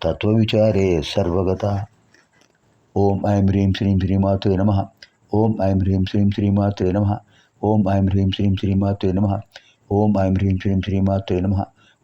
తత్వవిచారే సర్వగత ఓం ఐం హ్రీం శ్రీం శ్రీమాతే నమ ఓం ఐం హ్రీం శ్రీం శ్రీమాతే నమ ఓం ఐం హ్రీం శ్రీం శ్రీమాతే నమ ఓం ఐం హ్రీం శ్రీం శ్రీమాతే నమ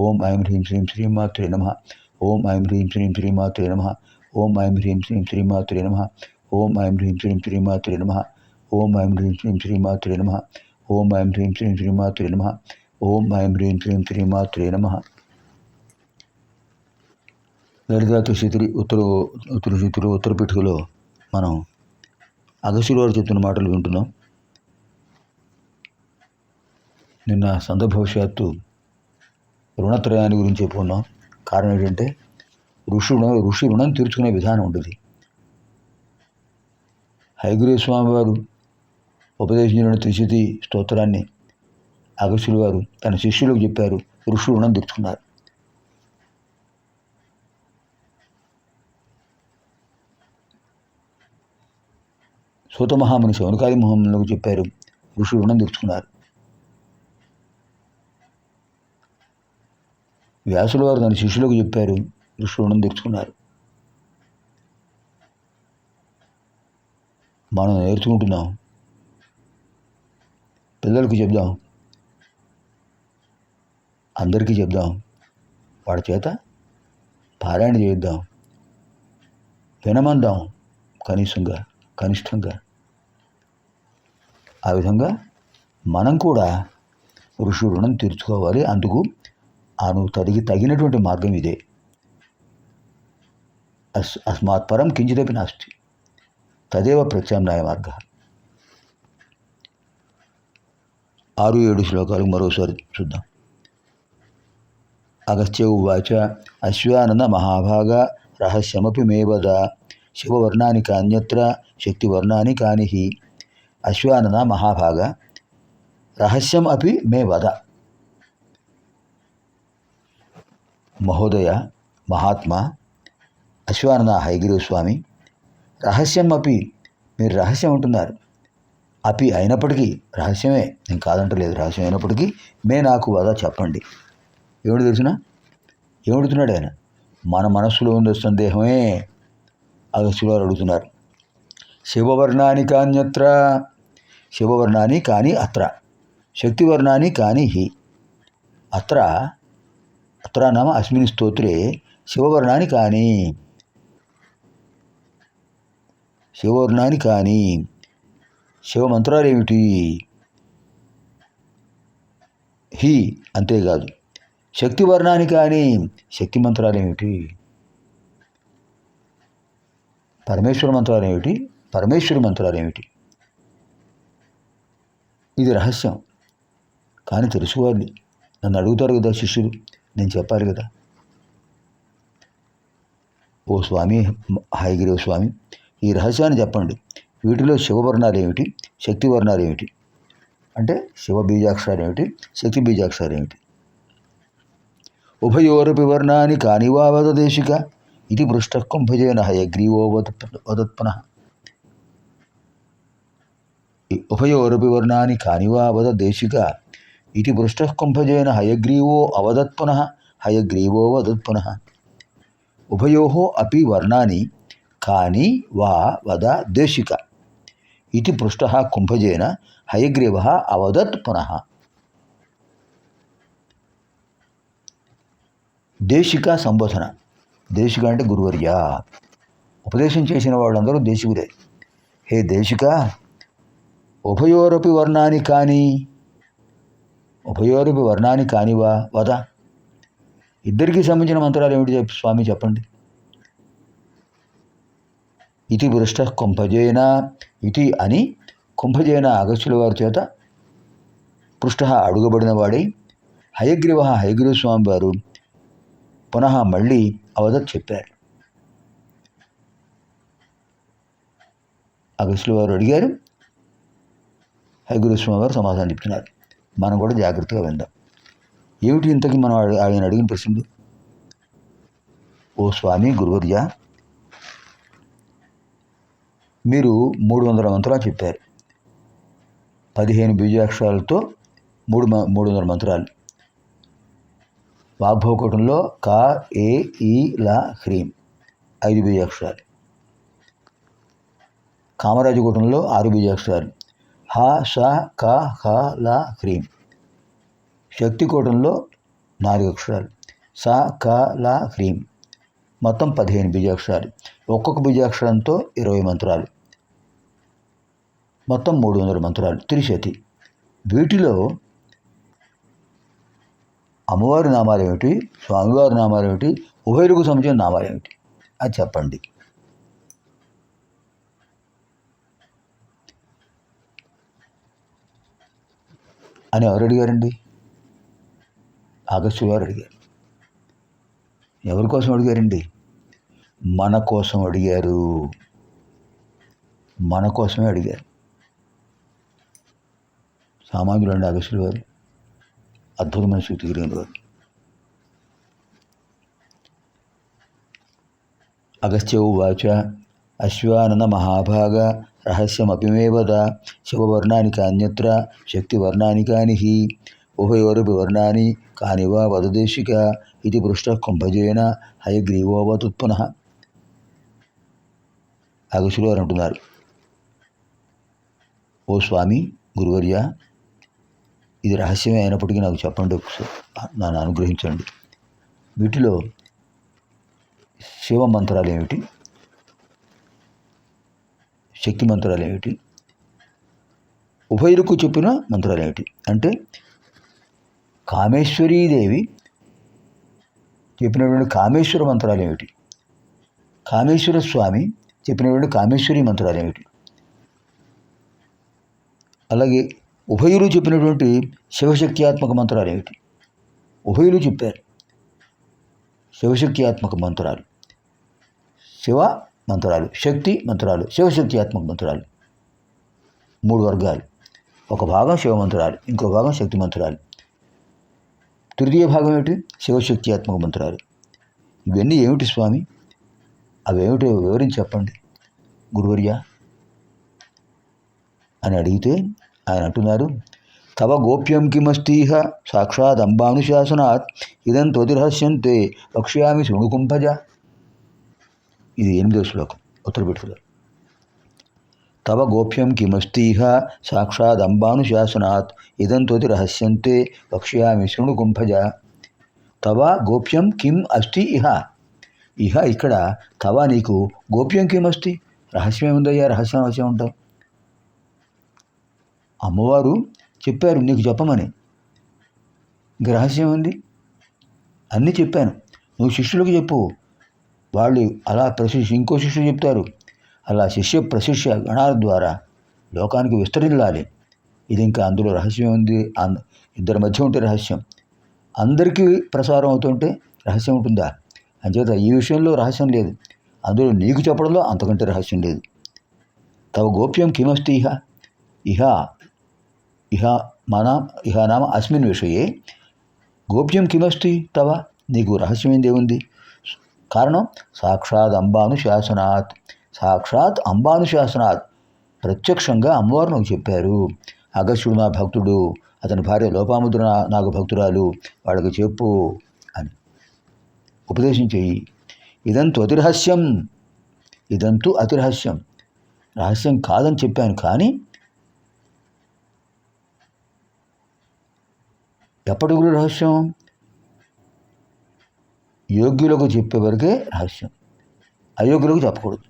ఓం ఐం హ్రీం శ్రీం శ్రీమాతే నమ ఓం ఐం హ్రీం శ్రీం శ్రీమాతే నమ ఓం ఐం హ్రీం శ్రీం శ్రీమాతే నమ ఓం ఐం హ్రీం శ్రీం శ్రీమాతే నమ ఓం ఐం హ్రీం శ్రీం శ్రీమాతే నమ ఓం ఐం హ్రీం శ్రీం శ్రీమాతే నమ ఓం ఐం హ్రీం శ్రీం శ్రీమాతే నమ లలితా తుషితురి ఉత్తర ఉత్తర శితురు ఉత్తర పీఠికలో మనం అగసిరి వారు చెప్తున్న మాటలు వింటున్నాం. నిన్న సందర్భవశాత్తు రుణత్రయాన్ని గురించి చెప్పుకున్నాం. కారణం ఏంటంటే ఋషి రుణం ఋషి రుణం తీర్చుకునే విధానం ఉంటుంది హైగురే స్వామి వారు ఉపదేశించిన త్రిశతి స్తోత్రాన్ని అగస్యులు వారు తన శిష్యులకు చెప్పారు ఋషి రుణం తీర్చుకున్నారు. సూతమహాముని శౌనకాది మహాములకు చెప్పారు. ఋషి రుణం తెచ్చుకున్నారు వ్యాసుల వారు తన శిష్యులకు చెప్పారు. ఋషి రుణం తెచ్చుకున్నారు మనం నేర్చుకుంటున్నాం. పిల్లలకు చెప్దాం. అందరికీ చెప్దాం. వాడి చేత పారాయణ చేద్దాం వినమందాం. కనీసంగా కనిష్టంగా. ఆ విధంగా మనం కూడా ఋషి రుణం తీర్చుకోవాలి. అందుకు ఆను తగిగి తగినటువంటి మార్గం ఇదే. అస్ అస్మాత్ పరం కించిదపి నాస్తి. తదేవ ప్రత్యామ్నాయ మార్గ. ఆరు ఏడు శ్లోకాలు మరోసారి చూద్దాం. అగస్త్య ఉవాచ అశ్వానంద మహాభాగ రహస్యమపి మే వద శివవర్ణాని కాన్యత్ర శక్తివర్ణాని కాని అశ్వానన మహాభాగ. రహస్యం అపి మే వద. మహోదయ మహాత్మా అశ్వానన హైగిరి స్వామి రహస్యం అపి మీరు రహస్యం ఉంటున్నారు అపి అయినప్పటికీ రహస్యమే నేను కాదంటలేదు రహస్యం అయినప్పటికీ మే నాకు వద చెప్పండి. ఏమిటి తెలిసిన? ఏమడుతున్నాడు ఆయన? మన మనస్సులో ఉండే సందేహమే. అగస్త్యులు అడుగుతున్నారు. శివవర్ణానికాన్యత్ర శివవర్ణాన్ని కానీ అత్ర. శక్తివర్ణాన్ని కానీ హి. అత్ర. అత్ర నామ అస్మిన్ స్తోత్రే శివవర్ణాన్ని కానీ. శివవర్ణాన్ని కానీ. శివమంత్రాలు ఏమిటి? హి అంతేకాదు శక్తివర్ణాన్ని కానీ శక్తి మంత్రాలు ఏమిటి? పరమేశ్వర మంత్రాలు ఏమిటి? పరమేశ్వరి మంత్రాలు ఏమిటి? ఇది రహస్యం. కానీ తెలుసుకోవాలి. నన్ను అడుగుతారు కదా శిష్యులు. నేను చెప్పాలి కదా. ఓ స్వామి హాయిగిరి స్వామి ఈ రహస్యాన్ని చెప్పండి. వీటిలో శివవర్ణాలు ఏమిటి శక్తి వర్ణాలు ఏమిటి అంటే శివ బీజాక్షరాలు ఏమిటి శక్తి బీజాక్షరాలు ఏమిటి ఉభయోరపి వర్ణాన్ని కానివా వదదేశిక ఇది పృష్ట కుంభజేన హయగ్రీవో వదత్పున వదత్పునః. ఉభయోరపి వర్ణాని కానివా అవద దేశిక? ఇది పృష్టకుంభజేన హయగ్రీవో అవదత్ పునః హయగ్రీవో వదత్ పునః ఉభయో అపి వర్ణాని కాని వా వద దేశిక. ఇది పృష్ట కుంభజేన హయగ్రీవ అవదత్ పునః దేశిక సంబోధన. దేశిక అంటే గురువర్య. ఉపదేశం చేసిన వాళ్ళందరూ దేశికులే. హే దేశిక ఉభయోరపి వర్ణాన్ని కానీ ఉభయోరపి వర్ణాన్ని కానివా? వద. ఇద్దరికి సంబంధించిన మంత్రాలు ఏమిటి చెప్పి స్వామి చెప్పండి. ఇది వృష్ట కుంభజేన ఇది అని కుంభజేన అగస్త్యుల వారి చేత పృష్ట అడుగబడిన వాడై హయగ్రీవ హయగ్రీవ స్వామి వారు పునః మళ్ళీ అవధత్ చెప్పారు. అగస్టుల వారు అడిగారు హైగురుస్వామి వారు సమాధానం చెప్తున్నారు. మనం కూడా జాగ్రత్తగా విందాం. ఏమిటి ఇంతకీ మనం ఆయన అడిగిన ప్రశ్నలు? ఓ స్వామి గురువర్య మీరు మూడు వందల మంత్రాలు చెప్పారు. పదిహేను బీజాక్షరాలతో మూడు మ- మూడు వందల మంత్రాలు. వాగ్భవకూటంలో కా ఏ ఈ లా హ్రీం ఐదు బీజాక్షరాలు. కామరాజకూటంలో ఆరు బీజాక్షరాలు. హ స క హ ల హ్రీం శక్తికూటంలో నాలుగు అక్షరాలు. స క ల హ్రీం మొత్తం పదిహేను బీజాక్షరాలు ఒక్కొక్క బీజాక్షరంతో ఇరవై మంత్రాలు. మొత్తం మూడు వందల మంత్రాలు. త్రిశతి. వీటిలో అమ్మవారి నామాలు ఏమిటి? స్వామివారి నామాలు ఏమిటి? ఉభయలకు సంబంధించిన నామాలు ఏమిటి? అది చెప్పండి. అని ఎవరు అడిగారండి ఆగస్టు గారు అడిగారు. ఎవరి కోసం అడిగారండి? మన కోసం అడిగారు. మన కోసమే అడిగారు. సామాన్యులు అండి ఆగస్టులు వారు. అద్భుతమైన శక్తి కలిగిన వారు. అగస్త్య వాచ అశ్వానంద మహాభాగ రహస్యమపిమేవద? శివవర్ణాని కాన్యత్ర శక్తివర్ణాని కాని హి ఉభయోరపి వర్ణాని కాని వదదేశిక ఇది పృష్ట కుంభజేన హయగ్రీవోవతుత్పున. అగసులు వారు అంటున్నారు. ఓ స్వామి గురువర్య ఇది రహస్యమే అయినప్పటికీ నాకు చెప్పండి నన్ను అనుగ్రహించండి. వీటిలో శివ మంత్రాలు ఏమిటి? శక్తి మంత్రాలు ఏమిటి? ఉభయులకు చెప్పిన మంత్రాలు ఏమిటి? అంటే కామేశ్వరీదేవి చెప్పినటువంటి కామేశ్వర మంత్రాలు ఏమిటి? కామేశ్వర స్వామి చెప్పినటువంటి కామేశ్వరి మంత్రాలు ఏమిటి? అలాగే ఉభయులు చెప్పినటువంటి శివశక్త్యాత్మక మంత్రాలు ఏమిటి? ఉభయులు చెప్పారు. శివశక్త్యాత్మక మంత్రాలు. శివ మంత్రాలు. శక్తి మంత్రాలు. శివశక్త్యాత్మక మంత్రాలు. మూడు వర్గాలు. ఒక భాగం శివ మంత్రాలు ఇంకో భాగం శక్తి మంత్రాలు. తృతీయ భాగం ఏమిటి? శివశక్త్యాత్మక మంత్రాలు. ఇవన్నీ ఏమిటి స్వామి? అవి ఏమిటో వివరించి చెప్పండి. గురువర్య. అని అడిగితే ఆయన అంటున్నారు తవ గోప్యం కిమస్తీహ? సాక్షాత్ అంబానుశాసనాత్. ఇదం త్వతిరహస్యంతే. వక్ష్యామి శృణుకుంభజ ఇది ఎనిమిదవ శ్లోకం ఉత్తరపెట్టులో తవ గోప్యం కిమస్తిహ సాక్షాద్ అంబానుశాసనాత్ ఇదంతోతి రహస్యంతే వక్ష్యామి శృణుకుంభజ తవ గోప్యం కిం అస్తి ఇహ? ఇహ ఇక్కడ తవ నీకు గోప్యం కిం అస్తి? రహస్యం రహస్యం రహస్యం ఉంటావు అమ్మవారు చెప్పారు నీకు చెప్పమని. ఇంక రహస్యం ఉంది అన్నీ చెప్పాను. నువ్వు శిష్యులకు చెప్పు. వాళ్ళు అలా ప్రశిష్ ఇంకో శిష్యుడు చెప్తారు అలా శిష్య ప్రశిష్య గణాల ద్వారా లోకానికి విస్తరించాలి. ఇది ఇంకా అందులో రహస్యం ఉంది. ఇద్దరి మధ్య ఉంటే రహస్యం. అందరికీ ప్రసారం అవుతుంటే రహస్యం ఉంటుందా? అంచేత ఈ విషయంలో రహస్యం లేదు. అందులో నీకు చెప్పడంలో అంతకంటే రహస్యం లేదు. తవ గోప్యం కిమస్తి ఇహ? ఇహ ఇహ మన ఇహ నామ అస్మిన్ విషయే. గోప్యం కిమస్తి తవ? నీకు రహస్యమైంది ఉంది కారణం సాక్షాత్ అంబానుశాసనాత్. సాక్షాత్ అంబానుశాసనాత్. ప్రత్యక్షంగా అమ్మవారు నాకు చెప్పారు. అగస్త్యుడు నా భక్తుడు. అతని భార్య లోపాముద్ర నాకు భక్తురాలు. వాళ్ళకి చెప్పు అని. ఉపదేశం చెయ్యి. ఇదంతు అతిరహస్యం. ఇదంతు అతిరహస్యం. రహస్యం కాదని చెప్పాను కానీ ఎప్పటికి రహస్యం? యోగ్యులకు చెప్పే వరకే రహస్యం. అయోగ్యులకు చెప్పకూడదు.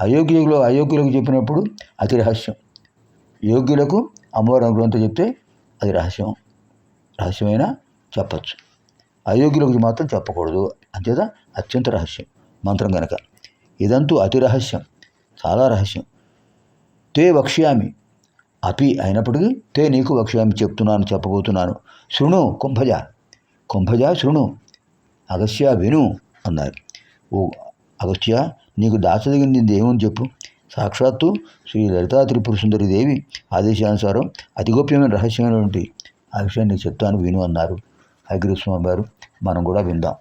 అయోగ్యులు అయోగ్యులకు చెప్పినప్పుడు అతి రహస్యం. యోగ్యులకు అమ్మవారి అనుగ్రహంతో చెప్తే అది రహస్యం. రహస్యమైనా చెప్పచ్చు. అయోగ్యులకు మాత్రం చెప్పకూడదు. అంచేత అత్యంత రహస్యం. మంత్రం గనక. ఇదంతూ అతి రహస్యం. చాలా రహస్యం. తే వక్ష్యామి. అపి అయినప్పటికీ తే నీకు వక్ష్యామి చెప్తున్నాను చెప్పబోతున్నాను. శృణు కుంభజ. కుంభజ శృణు. అగస్య విను అన్నారు. ఓ అగస్త్య నీకు దాచదగింది ఏమని చెప్పు. సాక్షాత్తు శ్రీ లలితా త్రిపుర సుందరి దేవి ఆదేశానుసారం అతి గోప్యమైన రహస్యమైనటువంటి ఆ విషయాన్ని నీకు చెప్తాను విను అన్నారు. హరిగిరి స్వామి వారు మనం కూడా విందాం.